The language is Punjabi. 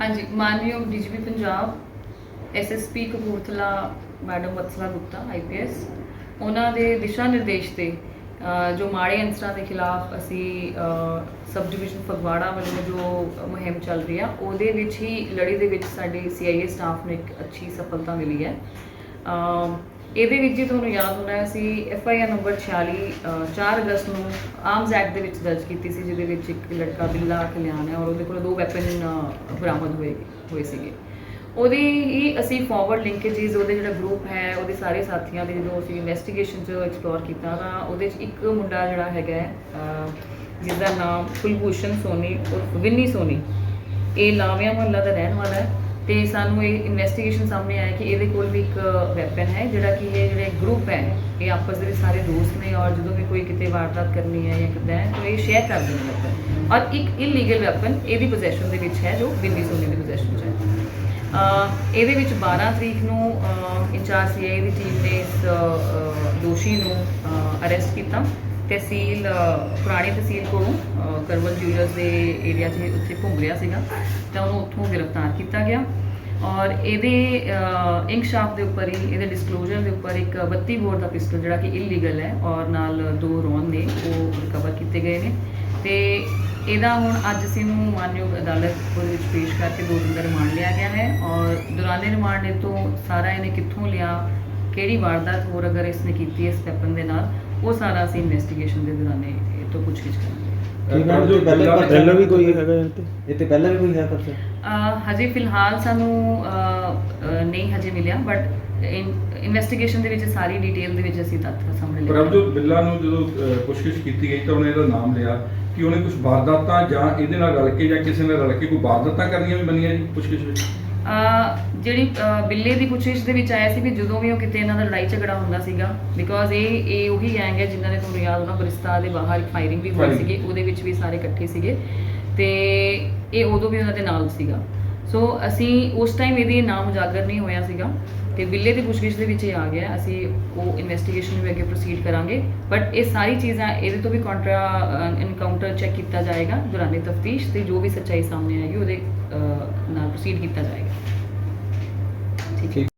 ਹਾਂਜੀ ਮਾਨਯੋਗ DGP Punjab SSP Kapurthala, madam Vatsala Gupta IPS ਉਹਨਾਂ ਦੇ ਦਿਸ਼ਾ ਨਿਰਦੇਸ਼ ਤੇ ਜੋ ਮਾੜੇ ਅੰਸਰਾਂ ਦੇ ਖਿਲਾਫ ਅਸੀਂ ਸਬ ਡਿਵੀਜ਼ਨ ਫਗਵਾੜਾ ਵੱਲੋਂ ਜੋ ਮੁਹਿੰਮ ਚੱਲ ਰਹੀ ਆ, ਉਹਦੇ ਵਿੱਚ ਹੀ ਲੜੀ ਦੇ ਵਿੱਚ ਸਾਡੇ ਸੀਆਈਏ ਸਟਾਫ ਨੂੰ ਇੱਕ ਅੱਛੀ ਸਫਲਤਾ ਮਿਲੀ ਹੈ। ਇਹਦੇ ਵਿੱਚ ਜੇ ਤੁਹਾਨੂੰ ਯਾਦ ਹੋਣਾ ਅਸੀਂ ਹੈ ਆਈ ਆਰ ਨੰਬਰ 46 ਅ, 4 ਅਗਸਤ ਨੂੰ ਆਰਮਸ ਐਕਟ ਦੇ ਵਿੱਚ ਦਰਜ ਕੀਤੀ ਸੀ ਜਿਹਦੇ ਵਿੱਚ ਇੱਕ ਲੜਕਾ ਬਿੱਲਾ ਕਲਿਆਣ ਹੈ ਔਰ ਉਹਦੇ ਕੋਲ ਦੋ ਵੈਪਨ ਬਰਾਮਦ ਹੋਏ ਹੋਏ ਸੀਗੇ। ਉਹਦੀ ਹੀ ਅਸੀਂ ਫਾਰਵਰਡ ਲਿੰਕੇजेस ਉਹਦੇ ਜਿਹੜਾ ਗਰੁੱਪ ਹੈ ਉਹਦੇ ਸਾਰੇ ਸਾਥੀਆਂ ਦੇ ਜਦੋਂ ਅਸੀਂ ਇਨਵੈਸਟੀਗੇਸ਼ਨ ਚ ਐਕਸਪਲੋਰ ਕੀਤਾ ਤਾਂ ਉਹਦੇ ਚ ਇੱਕ ਮੁੰਡਾ ਜਿਹੜਾ ਹੈਗਾ ਹੈ, ਜਿਸ ਦਾ ਨਾਮ ਕੁਲਭੂਸ਼ਣ ਸੋਨੀ ਉਰਫ ਵਿੰਨੀ ਸੋਨੀ। ਇਹ ਲਾਵਿਆ ਮੁਹੱਲਾ ਦਾ ਰਹਿਣ ਵਾਲਾ ਹੈ। ਤੇ ਸਾਨੂੰ ਇਹ ਇਨਵੈਸਟੀਗੇਸ਼ਨ ਸਾਹਮਣੇ ਆਇਆ ਕਿ ਇਹਦੇ ਕੋਲ ਵੀ ਇੱਕ ਵੈਪਨ ਹੈ, ਜਿਹੜਾ ਕਿ ਇਹ ਜਿਹੜੇ ਗਰੁੱਪ ਹੈ, ਇਹ ਆਪਸ ਦੇ ਵਿੱਚ ਸਾਰੇ ਦੋਸਤ ਨੇ ਔਰ ਜਦੋਂ ਵੀ ਕੋਈ ਕਿਤੇ ਵਾਰਦਾਤ ਕਰਨੀ ਹੈ ਜਾਂ ਕਿੱਦਾਂ ਹੈ, ਤਾਂ ਇਹ ਸ਼ੇਅਰ ਕਰਦੇ ਨੇ ਵੈਪਨ ਔਰ ਇੱਕ ਇਲੀਗਲ ਵੈਪਨ ਇਹਦੀ ਪੋਜੈਸ਼ਨ ਦੇ ਵਿੱਚ ਹੈ, ਜੋ ਦਿੱਲੀ ਸੋਨੀ ਦੀ ਪੋਜੈਸ਼ਨ 'ਚ ਹੈ। ਇਹਦੇ ਵਿੱਚ 12 ਤਰੀਕ ਨੂੰ ਇੰਚਾਰਜ ਸੀਆਈ ਦੀ ਟੀਮ ਨੇ ਇਸ ਦੋਸ਼ੀ ਨੂੰ ਅਰੈਸਟ ਕੀਤਾ। ਤਹਿਸੀਲ ਅਹ, ਪੁਰਾਣੀ ਤਹਿਸੀਲ ਕੋਲੋਂ ਅਹ, ਕਰਵਲ ਜੂਲਰਸ ਦੇ ਏਰੀਆ 'ਚ ਉੱਥੇ ਘੁੰਮ ਰਿਹਾ ਸੀਗਾ। ਤਾਂ ਉਹਨੂੰ ਉੱਥੋਂ ਗ੍ਰਿਫਤਾਰ ਕੀਤਾ ਗਿਆ। ਔਰ ਇਹਦੇ ਇਨਕਸ਼ਾਫ ਦੇ ਉੱਪਰ ਹੀ ਇਹਦੇ ਡਿਸਕਲੋਜ਼ਰ ਦੇ ਉੱਪਰ ਇੱਕ 32 ਬੋਰ ਦਾ ਪਿਸਟਲ ਜਿਹੜਾ ਕਿ ਇਲੀਗਲ ਹੈ ਔਰ ਨਾਲ ਦੋ ਰੌਨ ਨੇ ਉਹ ਰਿਕਵਰ ਕੀਤੇ ਗਏ ਨੇ। ਤੇ ਇਹਦਾ ਹੁਣ ਅੱਜ ਅਸੀਂ ਨੂੰ ਮਾਨਯੋਗ ਅਦਾਲਤ ਕੋਲ ਵਿੱਚ ਪੇਸ਼ ਕਰਕੇ ਦੋ ਦਿਨ ਦਾ ਰਿਮਾਂਡ ਲਿਆ ਗਿਆ ਹੈ। ਔਰ ਦੌਰਾਨੇ ਰਿਮਾਂਡ ਇਹ ਤੋਂ ਸਾਰਾ ਇਹਨੇ ਕਿੱਥੋਂ ਲਿਆ ਕਿਹੜੀ ਵਾਰਦਾਤ ਹੋਰ ਅਗਰ ਇਸਨੇ ਕੀਤੀ ਹੈ ਇਸ ਵੈਪਨ ਦੇ ਨਾਲ ਉਹ ਸਾਰਾ ਅਸੀਂ ਇਨਵੈਸਟੀਗੇਸ਼ਨ ਦੇ ਦੌਰਾਨੇ ਇਹ ਤੋਂ ਪੁੱਛਗਿੱਛ ਕਰਾਂਗੇ। ਕੀ ਨਾਮ ਜੀ ਪਹਿਲੇ ਪਹਿਲਾਂ ਵੀ ਕੋਈ ਹੈਗਾ ਇਹ ਤੇ ਇਹ ਤੇ ਪਹਿਲਾਂ ਵੀ ਕੋਈ ਹੈ ਪਰਚਾ ਅਹ ਹਜੇ ਫਿਲਹਾਲ ਸਾਨੂੰ ਅਹ, ਅਹ, ਨਹੀਂ ਹਜੇ ਮਿਲਿਆ ਬਟ ਇਨਵੈਸਟੀਗੇਸ਼ਨ ਦੇ ਵਿੱਚ ਸਾਰੀ ਡਿਟੇਲ ਦੇ ਵਿੱਚ ਅਸੀਂ ਤੱਥ ਸਾਹਮਣੇ ਲੈ ਪ੍ਰਭਜੋਤ ਬਿੱਲਾ ਨੂੰ ਜਦੋਂ ਪੁੱਛਗਿੱਛ ਕੀਤੀ ਗਈ ਤਾਂ ਉਹਨੇ ਇਹਦਾ ਨਾਮ ਲਿਆ ਕਿ ਉਹਨੇ ਕੁਝ ਵਾਰਦਾਤਾਂ ਜਾਂ ਇਹਦੇ ਨਾਲ ਰਲ ਕੇ ਜਾਂ ਕਿਸੇ ਨਾਲ ਰਲ ਕੇ ਕੋਈ ਵਾਰਦਾਤਾਂ ਕਰਨੀਆਂ ਵੀ ਮੰਨੀਆਂ ਜੀ ਪੁੱਛਗਿੱਛ ਵਿੱਚ? ਜਿਹੜੀ ਬਿੱਲੇ ਦੀ ਪੁੱਛਿਸ਼ ਦੇ ਵਿੱਚ ਆਇਆ ਸੀ ਵੀ ਜਦੋਂ ਵੀ ਉਹ ਕਿਤੇ ਇਹਨਾਂ ਦਾ ਲੜਾਈ ਝਗੜਾ ਹੁੰਦਾ ਸੀਗਾ ਬਿਕੋਜ਼ ਇਹ ਇਹ ਉਹੀ ਗੈਂਗ ਹੈ ਜਿਨ੍ਹਾਂ ਨੇ ਤੁਹਾਨੂੰ ਯਾਦ ਹੋਣਾ ਬਰਿਸਤਾ ਦੇ ਬਾਹਰ ਇੱਕ ਫਾਇਰਿੰਗ ਵੀ ਹੋਈ. ਸੀਗੀ ਉਹਦੇ ਵਿੱਚ ਵੀ ਸਾਰੇ ਇਕੱਠੇ ਸੀਗੇ ਤੇ ਇਹ ਉਦੋਂ ਵੀ ਉਹਨਾਂ ਦੇ ਨਾਲ ਸੀਗਾ ਸੋ ਅਸੀਂ ਉਸ ਟਾਈਮ ਇਹਦੀ ਨਾਮ ਉਜਾਗਰ ਨਹੀਂ ਹੋਇਆ ਸੀਗਾ ਤੇ ਬਿੱਲੇ ਦੀ ਪੁੱਛਗਿੱਛ ਦੇ ਵਿੱਚ ਇਹ ਆ ਗਿਆ ਅਸੀਂ ਉਹ ਇਨਵੈਸਟੀਗੇਸ਼ਨ ਵੀ ਅੱਗੇ ਪ੍ਰੋਸੀਡ ਕਰਾਂਗੇ ਬਟ ਇਹ ਸਾਰੀ ਚੀਜ਼ਾਂ ਇਹਦੇ ਤੋਂ ਵੀ ਕੰਟਰਾ ਐਨਕਾਊਂਟਰ ਚੈੱਕ ਕੀਤਾ ਜਾਏਗਾ ਦੌਰਾਨੇ ਤਫਤੀਸ਼ ਤੇ ਜੋ ਵੀ ਸੱਚਾਈ ਸਾਹਮਣੇ ਆਏਗੀ ਉਹਦੇ ਪ੍ਰੋਸੀਡ ਕੀਤਾ ਜਾਏਗਾ। ਠੀਕ ਹੈ।